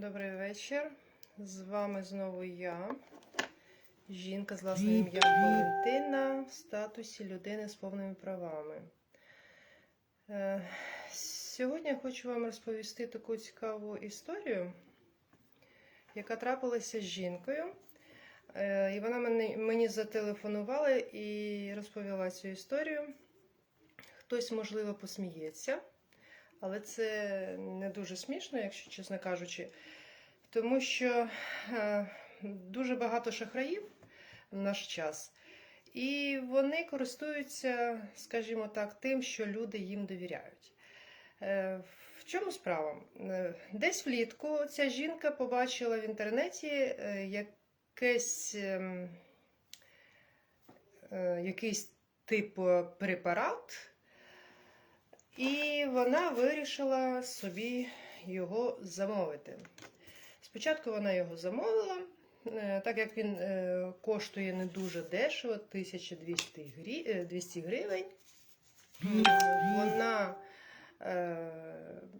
Добрий вечір. З вами знову я, жінка з власним ім'ям Валентина в статусі людини з повними правами. Е, Сьогодні я хочу вам розповісти таку цікаву історію, яка трапилася з жінкою. Е, І вона мені, мені зателефонувала і розповіла цю історію. Хтось, можливо, посміється. Але це не дуже смішно, якщо чесно кажучи, тому що е, дуже багато шахраїв в наш час, і вони користуються, скажімо так, тим, що люди їм довіряють. Е, в чому справа? Е, Десь влітку ця жінка побачила в інтернеті якесь, ем, якийсь типу препарат. І вона вирішила собі його замовити. Спочатку вона його замовила, е, так як він е, коштує не дуже дешево, 1200 грі- е, 200 гривень. Вона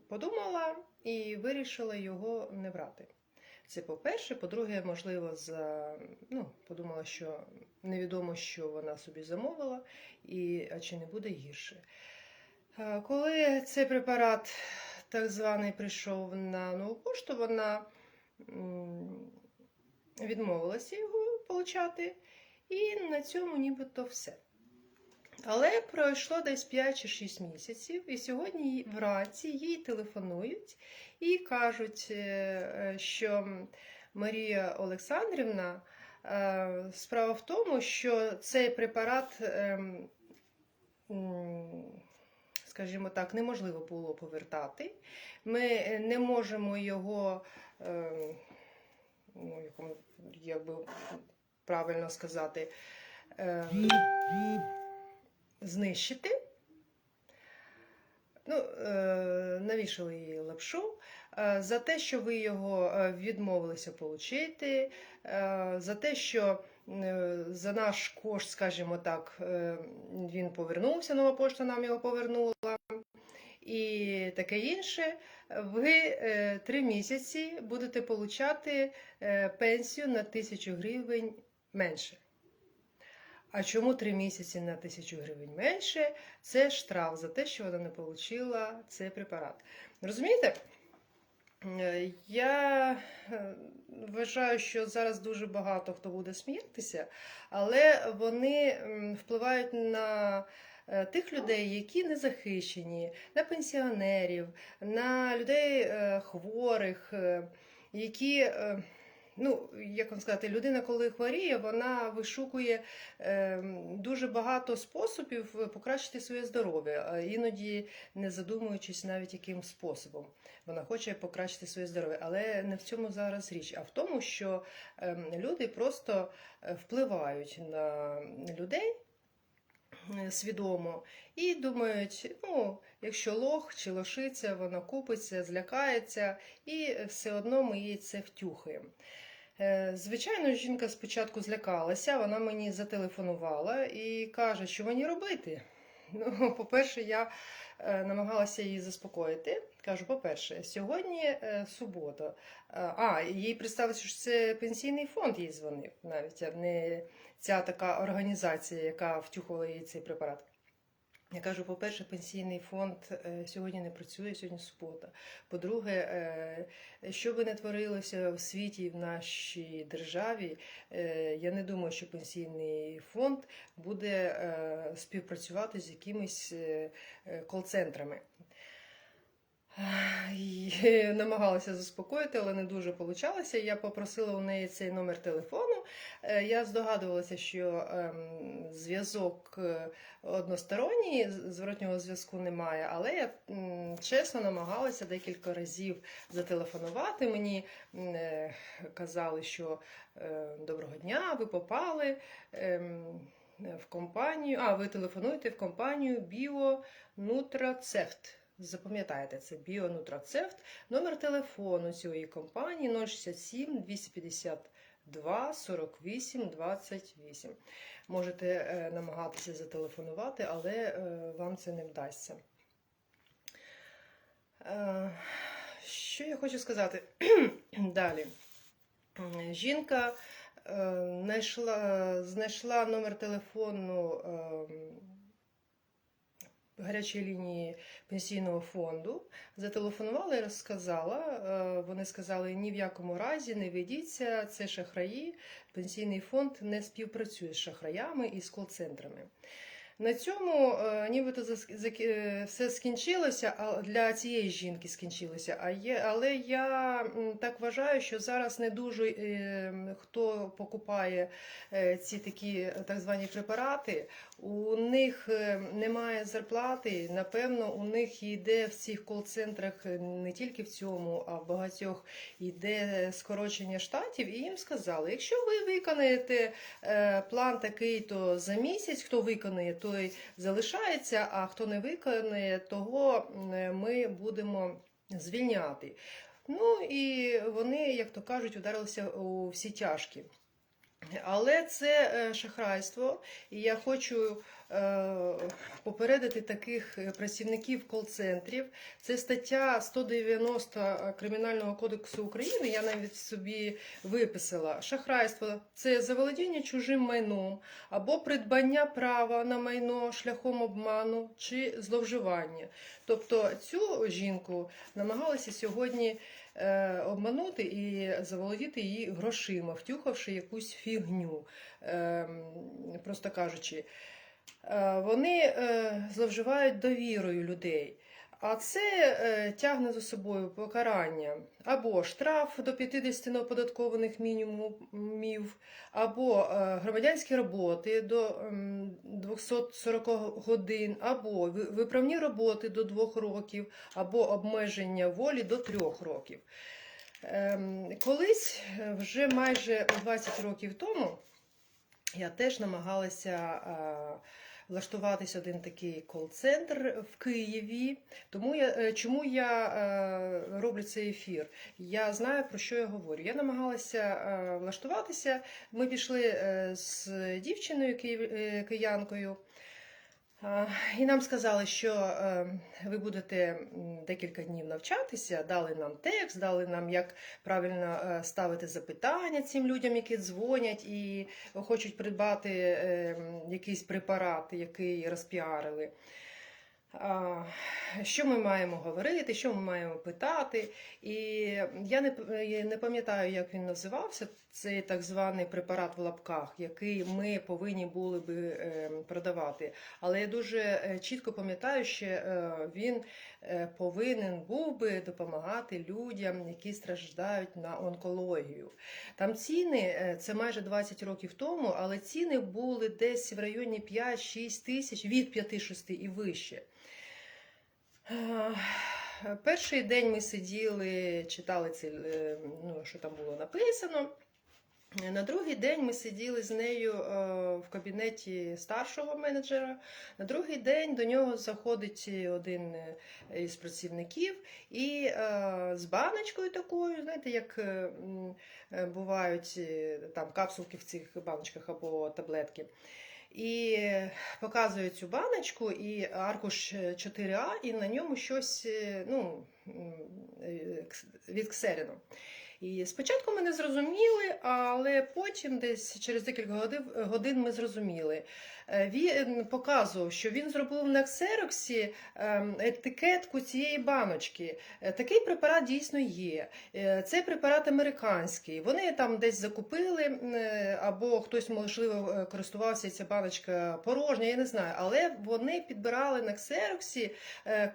подумала і вирішила його не брати. Це по-перше, по-друге, можливо, за, ну, подумала, що невідомо, що вона собі замовила, і, а чи не буде гірше. Коли цей препарат так званий прийшов на нову пошту, вона відмовилася його получати, і на цьому нібито все. Але пройшло десь 5 чи 6 місяців, і сьогодні вранці їй телефонують і кажуть, е, е, що Марія Олександрівна, е, справа в тому, що цей препарат. Ем, скажімо так, неможливо було повертати. Ми е, не можемо його, е, ну, як, би правильно сказати, е, знищити. Ну, е, навішали їй лапшу. Е, За те, що ви його відмовилися отримати, за те, що за наш кошт, скажімо так, е, він повернувся, нова пошта нам його повернула. І таке інше, ви е, три місяці будете отримати пенсію на тисячу гривень менше. А чому три місяці на тисячу гривень менше? Це штраф за те, що вона не отримала цей препарат. Розумієте? Е, Я е, вважаю, що зараз дуже багато хто буде сміятися, але вони впливають на е, тих людей, які не захищені, на пенсіонерів, на людей хворих, які. Е, Ну, як вам сказати, людина, коли хворіє, вона вишукує е, дуже багато способів покращити своє здоров'я, іноді не задумуючись навіть яким способом. Вона хоче покращити своє здоров'я, але не в цьому зараз річ, а в тому, що ем, люди просто е, впливають на людей е, свідомо і думають, ну, якщо лох чи лошиця, вона купиться, злякається, і все одно ми їй це втюхаємо. Е, Звичайно, жінка спочатку злякалася, вона мені зателефонувала і каже, що мені робити. Ну, по-перше, я е, намагалася її заспокоїти. Кажу, по-перше, сьогодні е, субота. А, їй представилося, що це пенсійний фонд їй дзвонив, навіть а не ця така організація, яка втюхувала їй цей препарат. Я кажу, по-перше, пенсійний фонд е, сьогодні не працює, сьогодні субота. По-друге, е, що би не творилося в світі і в нашій державі, е, я не думаю, що пенсійний фонд буде співпрацювати з якимись кол-центрами. І намагалася заспокоїти, але не дуже получалося. Я попросила у неї цей номер телефону. Е, Я здогадувалася, що ем, зв'язок е, односторонній, зворотнього зв'язку немає, але я чесно намагалася декілька разів зателефонувати. Мені е, казали, що доброго дня, ви попали. ем, В компанію, а ви телефонуєте в компанію BioNutraCeft. Запам'ятайте, це BioNutraCeft. Номер телефону цієї компанії 067 252 48 28. Можете е, намагатися зателефонувати, але е, вам це не вдасться. Е, що я хочу сказати далі? Жінка знайшла, знайшла номер телефону ем, гарячої лінії пенсійного фонду, зателефонувала і розказала. Е, Вони сказали: ні в якому разі не ведіться, це шахраї. Пенсійний фонд не співпрацює з шахраями і з кол-центрами. На цьому е, нібито е, все скінчилося, а для цієї жінки скінчилося. А є, але я так вважаю, що зараз не дуже хто покупає ці такі так звані препарати. У них е, немає зарплати. Напевно, у них йде в цих кол-центрах е, не тільки в цьому, а в багатьох йде скорочення штатів. І їм сказали, якщо ви виконаєте е, план такий, то за місяць, хто виконає, той залишається, а хто не виконає, того ми будемо звільняти. Ну і вони, як то кажуть, ударилися у всі тяжкі. Але це е, шахрайство, і я хочу е, попередити таких е, працівників кол-центрів. Це стаття 190 Кримінального кодексу України. Я навіть собі виписала. Шахрайство це заволодіння чужим майном або придбання права на майно шляхом обману чи зловживання. Тобто цю жінку намагалися сьогодні обманути і заволодіти її грошима, втюхавши якусь фігню, е, просто кажучи. Е, Вони е, зловживають довірою людей. А це е, тягне за собою покарання або штраф до 50 неоподаткованих мінімумів, або е, громадянські роботи до ем, 240 годин, або виправні роботи до 2 років, або обмеження волі до 3 років. Ем, Колись, е, вже майже 20 років тому, я теж намагалася влаштуватись один такий кол-центр в Києві. Тому я е, чому я е, роблю цей ефір? Я знаю про що я говорю. Я намагалася е, влаштуватися. Ми пішли з дівчиною киянкою. І нам сказали, що е, ви будете декілька днів навчатися, дали нам текст, дали нам, як правильно е, ставити запитання цим людям, які дзвонять і хочуть придбати е, якийсь препарат, який розпіарили. Що ми маємо говорити, що ми маємо питати. І я не пам'ятаю, як він називався, цей так званий препарат в лапках, який ми повинні були би е, продавати. Але я дуже е, чітко пам'ятаю, що е, він повинен був би допомагати людям, які страждають на онкологію. Там ціни, це майже 20 років тому, але ціни були десь в районі 5-6 тисяч, від 5-6 і вище. Перший день ми сиділи, читали це, ну, що там було написано. На другий день ми сиділи з нею е, в кабінеті старшого менеджера. На другий день до нього заходить один е, із працівників і е, з баночкою такою, знаєте, як бувають там капсулки в цих баночках або таблетки. І показує цю баночку і аркуш 4А, і на ньому щось ну, м, І спочатку ми не зрозуміли, але потім, десь через декілька годин, ми зрозуміли. Е, Він показував, що він зробив на ксероксі ем, етикетку цієї баночки. Е, Такий препарат дійсно є. Е, Цей препарат американський. Вони там десь закупили, або хтось, можливо, користувався ця баночка порожня, я не знаю. Але вони підбирали на ксероксі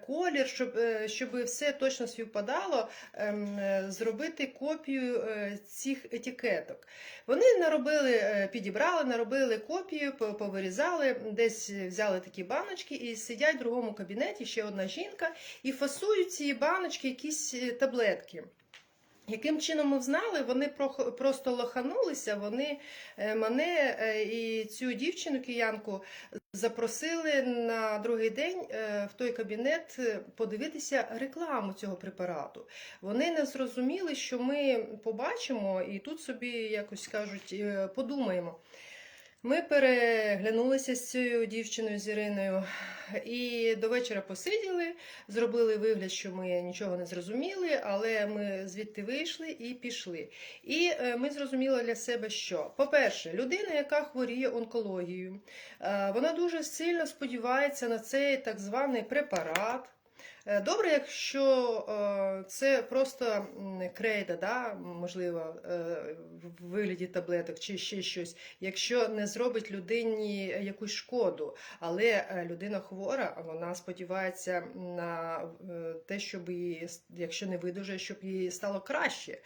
колір, щоб, щоб все точно співпадало, ем, зробити копію е, цих етикеток. Вони наробили, е, підібрали, наробили копію, по- повирізали, десь взяли такі баночки і сидять в другому кабінеті ще одна жінка і фасують ці баночки якісь е, таблетки. Яким чином ми знали, вони просто лоханулися, вони е, мене е, і цю дівчину киянку запросили на другий день е, в той кабінет подивитися рекламу цього препарату. Вони не зрозуміли, що ми побачимо і тут собі якось кажуть, подумаємо. Ми переглянулися з цією дівчиною з Іриною і до вечора посиділи, зробили вигляд, що ми нічого не зрозуміли, але ми звідти вийшли і пішли. І е, ми зрозуміли для себе, що, по-перше, людина, яка хворіє онкологією, е, вона дуже сильно сподівається на цей так званий препарат. Е, Добре, якщо е, це просто крейда, да, можливо, е, в вигляді таблеток чи ще щось, якщо не зробить людині якусь шкоду, але людина хвора, вона сподівається на те, щоб її, якщо не видуже, щоб їй стало краще.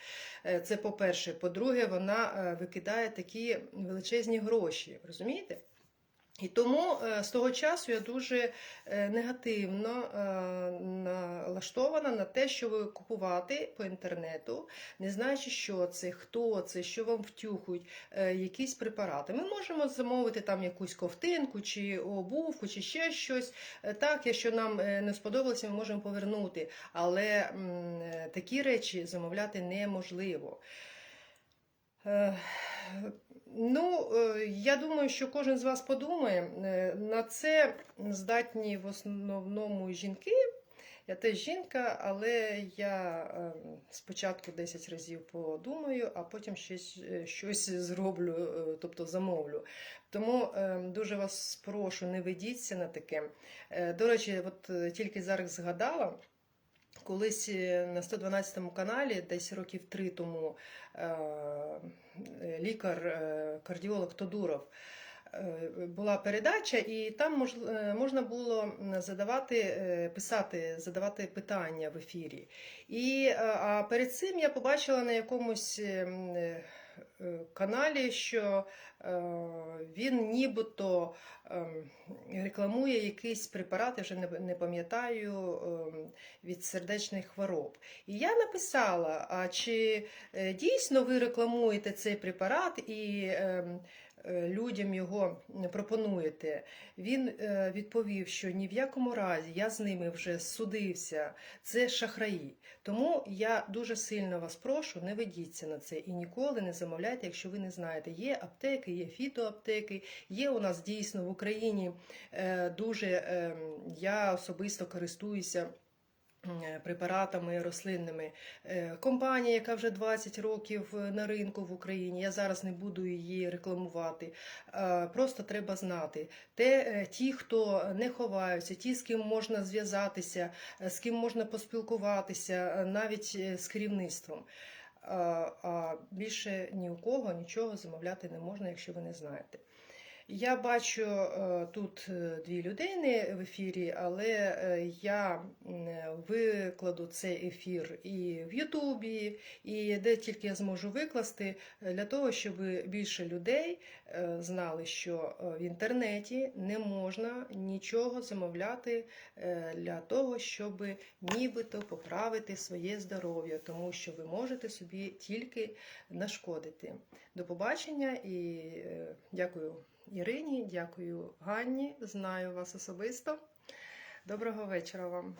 Це по-перше. По-друге, вона викидає такі величезні гроші. Розумієте? І тому е, з того часу я дуже е, негативно е, налаштована на те, щоб купувати по інтернету, не знаючи, що це, хто це, що вам втюхують, якісь препарати. Ми можемо замовити там якусь ковтинку, чи обувку, чи ще щось. Так, якщо нам не сподобалося, ми можемо повернути. Але такі речі замовляти неможливо. Ну, е, я думаю, що кожен з вас подумає. Е, На це здатні в основному жінки. Я теж жінка, але я е, спочатку 10 разів подумаю, а потім щось, щось зроблю, тобто замовлю. Тому дуже вас прошу, не ведіться на таке. До речі, от тільки зараз згадала. Колись е, на 112 каналі, десь років три тому, е, лікар, е, Тодуров. Була передача, і там можна було задавати, писати, задавати питання в ефірі. І, а перед цим я побачила на якомусь е, м, е, каналі, що е, він нібито ем, рекламує якийсь препарат, я вже не, пам'ятаю, від сердечних хвороб. І я написала: а чи е, дійсно ви рекламуєте цей препарат і е, людям його пропонуєте? Він е, відповів, що ні в якому разі я з ними вже судився, це шахраї. Тому я дуже сильно вас прошу, не ведіться на це і ніколи не замовляйте, якщо ви не знаєте. Є аптеки, є фітоаптеки, є у нас дійсно в Україні е, дуже ем, я особисто користуюся. М, Препаратами рослинними. Е, Компанія, яка вже 20 років е, на ринку в Україні, я зараз не буду її рекламувати. Е, Просто треба знати. Те, е, ті, хто не ховаються, ті, з ким можна зв'язатися, е, з ким можна поспілкуватися, е, навіть е, з керівництвом. А більше ні у кого нічого замовляти не можна, якщо ви не знаєте. Я бачу е, тут е, дві людини в ефірі, але е, я викладу цей ефір і в Ютубі, і де тільки я зможу викласти, для того, щоб більше людей знали, що в інтернеті не можна нічого замовляти для того, щоб нібито поправити своє здоров'я, тому що ви можете собі тільки нашкодити. До побачення і дякую Ірині, дякую Ганні. Знаю вас особисто. Доброго вечора вам.